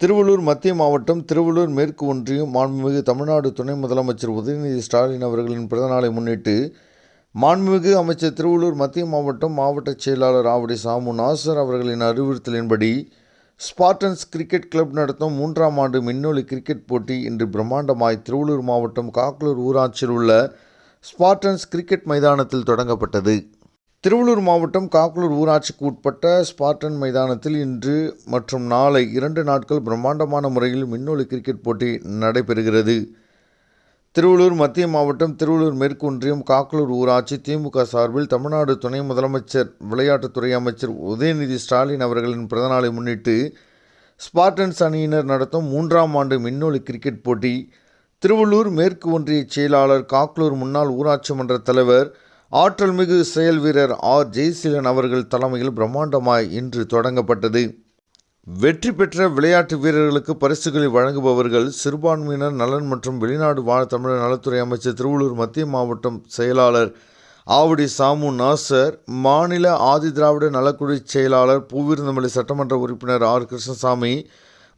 திருவள்ளூர் மத்திய மாவட்டம் திருவள்ளூர் மேற்கு ஒன்றியம் மாண்புமிகு தமிழ்நாடு துணை முதலமைச்சர் உதயநிதி ஸ்டாலின் அவர்களின் பிறந்தநாளை முன்னிட்டு மாண்புமிகு அமைச்சர் திருவள்ளூர் மத்திய மாவட்டம் மாவட்ட செயலாளர் ஆவடி சாமு நாசர் அவர்களின் அறிவுறுத்தலின்படி ஸ்பார்டன்ஸ் கிரிக்கெட் கிளப் நடத்தும் மூன்றாம் ஆண்டு மின்னொலி கிரிக்கெட் போட்டி இன்று பிரம்மாண்டமாய் திருவள்ளூர் மாவட்டம் காக்லூர் ஊராட்சியில் உள்ள ஸ்பார்டன்ஸ் கிரிக்கெட் மைதானத்தில் தொடங்கப்பட்டது. திருவள்ளூர் மாவட்டம் காக்குளூர் ஊராட்சிக்கு உட்பட்ட ஸ்பார்டன் மைதானத்தில் இன்று மற்றும் நாளை இரண்டு நாட்கள் பிரம்மாண்டமான முறையில் மின்னொலி கிரிக்கெட் போட்டி நடைபெறுகிறது. திருவள்ளூர் மத்திய மாவட்டம் திருவள்ளூர் மேற்கு ஒன்றியம் காக்குளூர் ஊராட்சி திமுக சார்பில் தமிழ்நாடு துணை முதலமைச்சர் விளையாட்டுத்துறை அமைச்சர் உதயநிதி ஸ்டாலின் அவர்களின் பிறந்தநாளை முன்னிட்டு ஸ்பார்டன்ஸ் அணியினர் நடத்தும் மூன்றாம் ஆண்டு மின்னொலி கிரிக்கெட் போட்டி. திருவள்ளூர் மேற்கு ஒன்றிய செயலாளர் காக்லூர் முன்னாள் ஊராட்சி மன்ற தலைவர் ஆற்றல் மிகு செயல் வீரர் ஆர். ஜெய்சீலன் அவர்கள் தலைமையில் பிரம்மாண்டமாய் இன்று தொடங்கப்பட்டது. வெற்றி பெற்ற விளையாட்டு வீரர்களுக்கு பரிசுகளை வழங்குபவர்கள் சிறுபான்மையினர் நலன் மற்றும் வெளிநாடு வாழ் தமிழர் நலத்துறை அமைச்சர் திருவள்ளூர் மத்திய மாவட்டம் செயலாளர் ஆவடி சாமு நாசர் மாநில ஆதி திராவிட நலக்குழு செயலாளர் பூவிருந்தமலை சட்டமன்ற உறுப்பினர் ஆர். கிருஷ்ணசாமி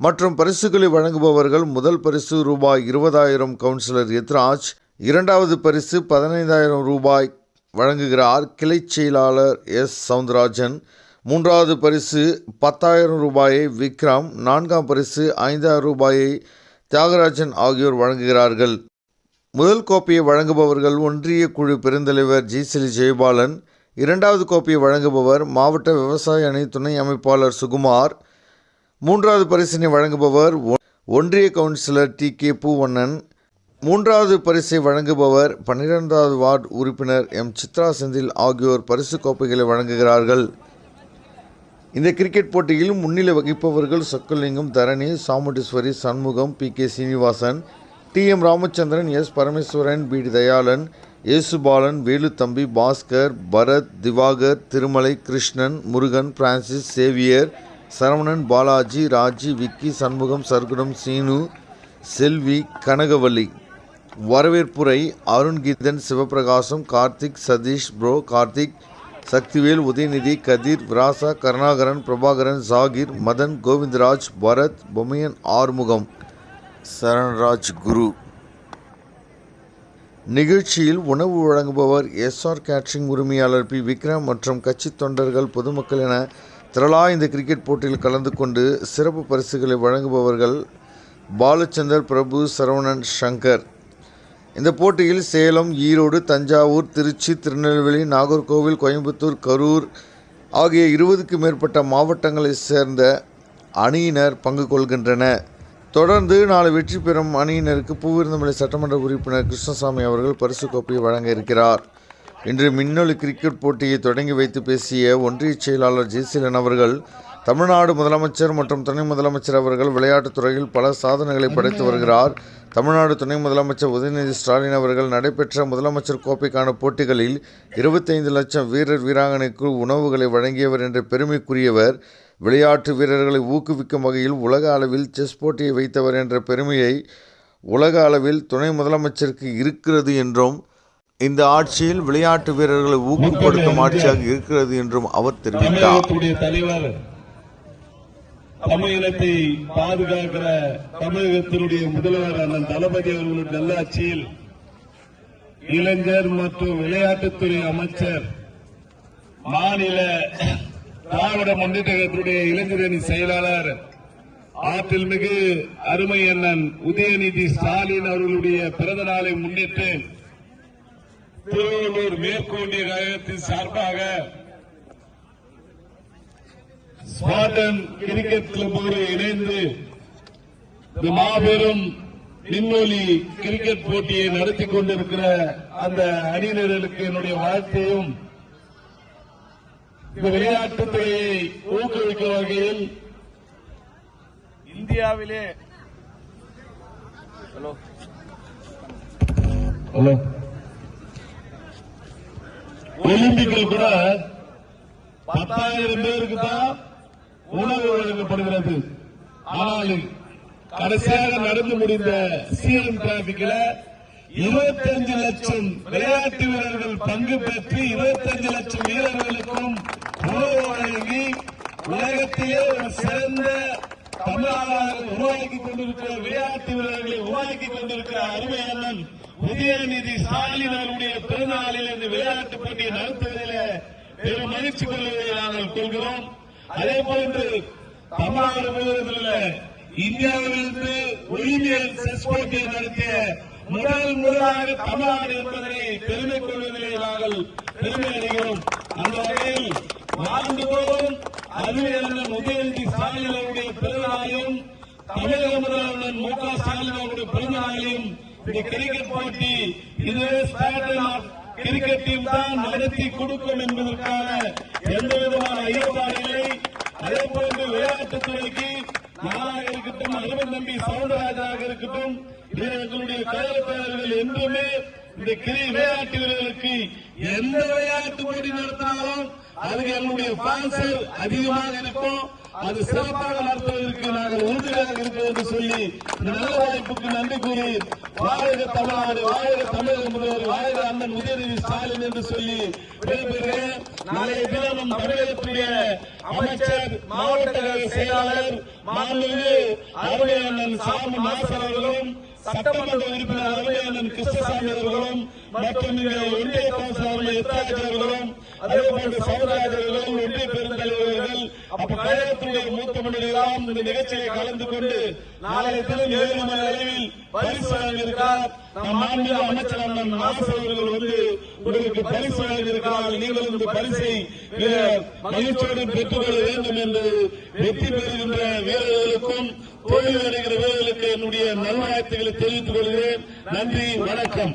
மற்றும் பரிசுகளை வழங்குபவர்கள் முதல் பரிசு ரூபாய் இருபதாயிரம் கவுன்சிலர் எத்ராஜ் இரண்டாவது பரிசு பதினைந்தாயிரம் ரூபாய் வழங்குகிறார் கிளை செயலாளர் எஸ். சவுந்தரராஜன் மூன்றாவது பரிசு பத்தாயிரம் ரூபாயை விக்ரம் நான்காம் பரிசு ஐந்தாயிரம் ரூபாயை தியாகராஜன் ஆகியோர் வழங்குகிறார்கள். முதல் கோப்பையை வழங்குபவர்கள் ஒன்றிய குழு பெருந்தலைவர் ஜிசிலி ஜெயபாலன் இரண்டாவது கோப்பையை வழங்குபவர் மாவட்ட விவசாய அணி துணை அமைப்பாளர் சுகுமார் மூன்றாவது பரிசினை வழங்குபவர் ஒன்றிய கவுன்சிலர் டி. கே. பூவண்ணன் மூன்றாவது பரிசை வழங்குபவர் பன்னிரெண்டாவது வார்டு உறுப்பினர் எம். சித்ரா செந்தில் ஆகியோர் பரிசு கோப்பைகளை வழங்குகிறார்கள். இந்த கிரிக்கெட் போட்டியில் முன்னிலை வகிப்பவர்கள் Chockalingam Dharani Chamundeeswari Shanmugam P. K. Srinivasan T. M. Ramachandran S. Parameswaran P. D. Dayalan Yesubalan Veluthambi Bhaskar Bharath Diwakar Thirumalai Krishnan Murugan Francis Xavier Saravanan Balaji Raji Vicky Shanmugam Sarkudam Seenu Selvi Kanagavalli. வரவேற்புரை Arungeethan Sivaprakasam Karthik Sathish bro Karthik Sakthivel Udhayanidhi Kathir Virasa Karunakaran Prabhakaran Zakir Madan Govindaraj Bharath Bommaiyan Arumugam. Saranraj Guru. நிகழ்ச்சியில் உணவு வழங்குபவர் S R catering உரிமையாளர் P. Vikram மற்றும் கட்சி தொண்டர்கள் பொதுமக்கள் என திரளா இந்த கிரிக்கெட் போட்டியில் கலந்து கொண்டு சிறப்பு பரிசுகளை வழங்குபவர்கள் பாலச்சந்தர் பிரபு சரவணன் சங்கர். இந்த போட்டியில் சேலம் ஈரோடு தஞ்சாவூர் திருச்சி திருநெல்வேலி நாகர்கோவில் கோயம்புத்தூர் கரூர் ஆகிய இருபதுக்கு மேற்பட்ட மாவட்டங்களைச் சேர்ந்த அணியினர் பங்கு கொள்கின்றன. தொடர்ந்து நாளை வெற்றி பெறும் அணியினருக்கு பூவிருந்தமலை சட்டமன்ற உறுப்பினர் கிருஷ்ணசாமி அவர்கள் பரிசு கோப்பையை வழங்க இருக்கிறார். இன்று மின்னொலி கிரிக்கெட் போட்டியை தொடங்கி வைத்து பேசிய ஒன்றிய செயலாளர் ஜெய்சீலன் அவர்கள் தமிழ்நாடு முதலமைச்சர் மற்றும் துணை முதலமைச்சர் அவர்கள் விளையாட்டுத் துறையில் பல சாதனைகளை படைத்து வருகிறார். தமிழ்நாடு துணை முதலமைச்சர் உதயநிதி ஸ்டாலின் அவர்கள் நடைபெற்ற முதலமைச்சர் கோப்பைக்கான போட்டிகளில் இருபத்தைந்து லட்சம் வீரர் வீராங்கனைக்கு உணவுகளை வழங்கியவர் என்ற பெருமைக்குரியவர். விளையாட்டு வீரர்களை ஊக்குவிக்கும் வகையில் உலக அளவில் செஸ் போட்டியை வைத்தவர் என்ற பெருமையை உலக அளவில் துணை முதலமைச்சருக்கு இருக்கிறது என்றும் இந்த ஆட்சியில் விளையாட்டு வீரர்களை ஊக்கப்படுத்தும் ஆட்சியாக இருக்கிறது என்றும் அவர் தெரிவித்தார். தமிழகத்தை பாதுகாக்கிற தமிழகத்தினுடைய முதல்வர் அண்ணன் தளபதி அவர்களுடைய நல்லாட்சியில் இளைஞர் மற்றும் விளையாட்டுத்துறை அமைச்சர் மாநில திராவிட முன்னேற்ற இளைஞரணி செயலாளர் ஆற்றில் மிகு அருமை அண்ணன் உதயநிதி ஸ்டாலின் அவர்களுடைய பிறந்த நாளை முன்னிட்டு திருவள்ளூர் மேற்கு ஒன்றிய கழகத்தின் சார்பாக ஸ்பாட்டன் கிரிக்கெட் கிளப்போடு இணைந்து இந்த மாபெரும் விண்வெளி கிரிக்கெட் போட்டியை நடத்தி கொண்டிருக்கிற அந்த அணியினர்களுக்கு என்னுடைய வாழ்த்தையும் இந்த விளையாட்டுத் துறையை ஊக்குவிக்கும் வகையில் இந்தியாவிலே ஹலோ. ஒலிம்பிக்கில் கூட பத்தாயிரம் பேருக்கு தான் உணவு வழங்கப்படுகிறது. ஆனால் கடைசியாக நடந்து முடிந்த சிஎம் டிராபிக்ல இருபத்தஞ்சு லட்சம் விளையாட்டு வீரர்கள் பங்கு பெற்று இருபத்தஞ்சு லட்சம் வீரர்களுக்கும் உணவு வழங்கி உலகத்திலே ஒரு சிறந்த தமிழக உருவாக்கி கொண்டிருக்கிற விளையாட்டு வீரர்களை உருவாக்கி கொண்டிருக்கிற அருமை உதயநிதி ஸ்டாலின் அவருடைய பிறந்தநாளில் இந்த விளையாட்டு போட்டியை நடத்துவதில் பெரும் மகிழ்ச்சி கொள்வதை நாங்கள் கொள்கிறோம். அதே போன்று தமிழ்நாடு முழுவதும் முழுவதில் இந்தியாவிலிருந்து ஒலிம்பியல் செஸ் போட்டியை நடத்திய முதல் முதலாக தமிழ்நாடு என்பதனை பெருமை கொள்வதிலே நாங்கள் பெருமை அடைகிறோம். அந்த வகையில் ஆண்டுதோறும் அறிவியலன் உதயநிதி ஸ்டாலின் அவருடைய பிறந்தநாளையும் தமிழக முதல்வர் மு க ஸ்டாலின் அவருடைய பிறந்தநாளையும் இந்த கிரிக்கெட் போட்டி இதுவே ஸ்டார்டன் ஆஃப் கிரிக்கெட் டீம் தான் நடத்தி கொடுக்கும் என்பதற்கான எந்த விதமான ஐயப்பாடு இல்லை. அதே போன்று விளையாட்டுத்துறைக்கு நானாக இருக்கட்டும் அரவிந்த் தம்பி சவுந்தரராஜாக இருக்கட்டும் எங்களுடைய கழகத்தாளர்கள் என்றுமே இந்த கிரி விளையாட்டு வீரர்களுக்கு எந்த விளையாட்டு போட்டி நடத்தினாலும் அதுக்கு எங்களுடைய பான்சர் அதிகமாக இருக்கும். அது சிறப்பாக நடத்துவதற்கு நாங்கள் உறுதியாக இருக்கிறோம் என்று சொல்லி நல்ல வாய்ப்புக்கு நன்றி கூறி வாழ்க தமிழ்நாடு வாழ்க தமிழக முதல்வர் வாழ்க அண்ணன் உதயநிதி ஸ்டாலின் என்று சொல்லி விடைபெறுகிறேன். நாளைய தினம் தமிழகத்துடைய அமைச்சர் மாவட்ட செயலாளர் மாண்புமிகு அருமை அண்ணன் சாமி நாசர் அவர்களும் சட்டமன்ற உறுப்பினர் அருமை அண்ணன் கிருஷ்ணசாமி அவர்களும் மற்றும் இங்கே ஒன்றிய கவுன்சிலர் எத்ராஜ் அவர்களும் அதே போன்று சவுராஜ் அவர்களும் ஒன்றிய அப்ப கழகத்தினுடைய மூத்த மனிதர்களாம் இந்த நிகழ்ச்சியை கலந்து கொண்டு நாளைய தினம் ஏழு மணி அளவில் பரிசு வழங்கியிருக்கிறார். நம் மாநில அமைச்சர் அண்ணன் நாசர் வந்து உங்களுக்கு பரிசு வழங்கியிருக்கிறார். நீங்கள் இந்த பரிசை மிக மகிழ்ச்சியோடு பெற்றுக்கொள்ள வேண்டும் என்று வெற்றி பெறுகின்ற வீரர்களுக்கும் தோல்வி அடைகிற வீரர்களுக்கு என்னுடைய நல்வாழ்த்துக்களை தெரிவித்துக் கொள்கிறேன். நன்றி வணக்கம்.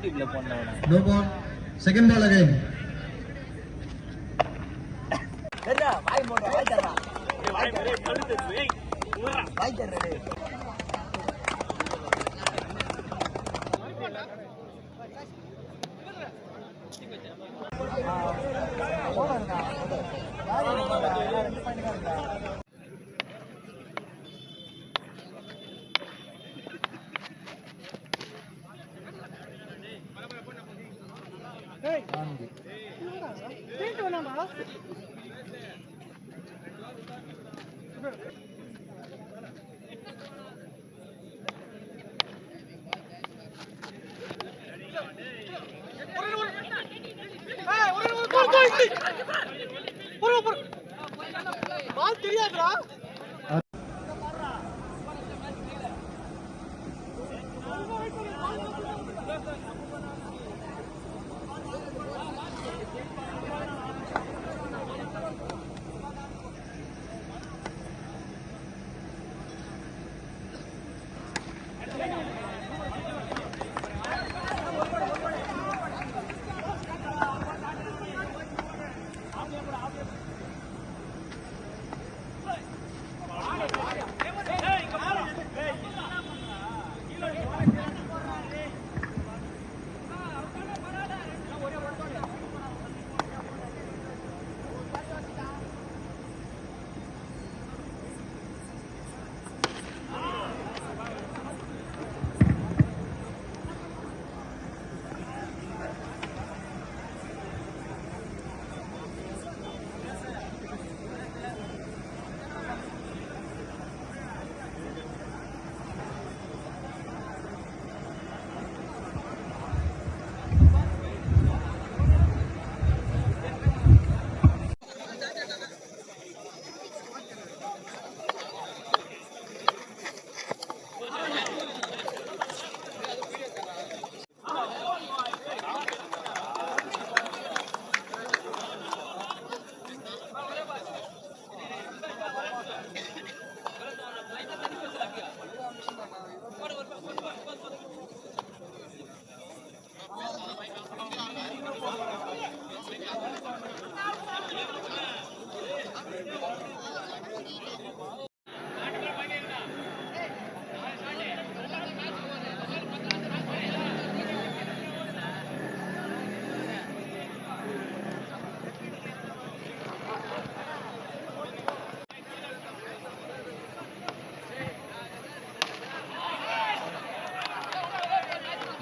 யூடியூப்ல போனேன் no ball second ball again data வாய் போடு வாய் தரடா வாய் தரடா கழுத்து ஏய் ஊரா வாய் தரடா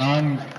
on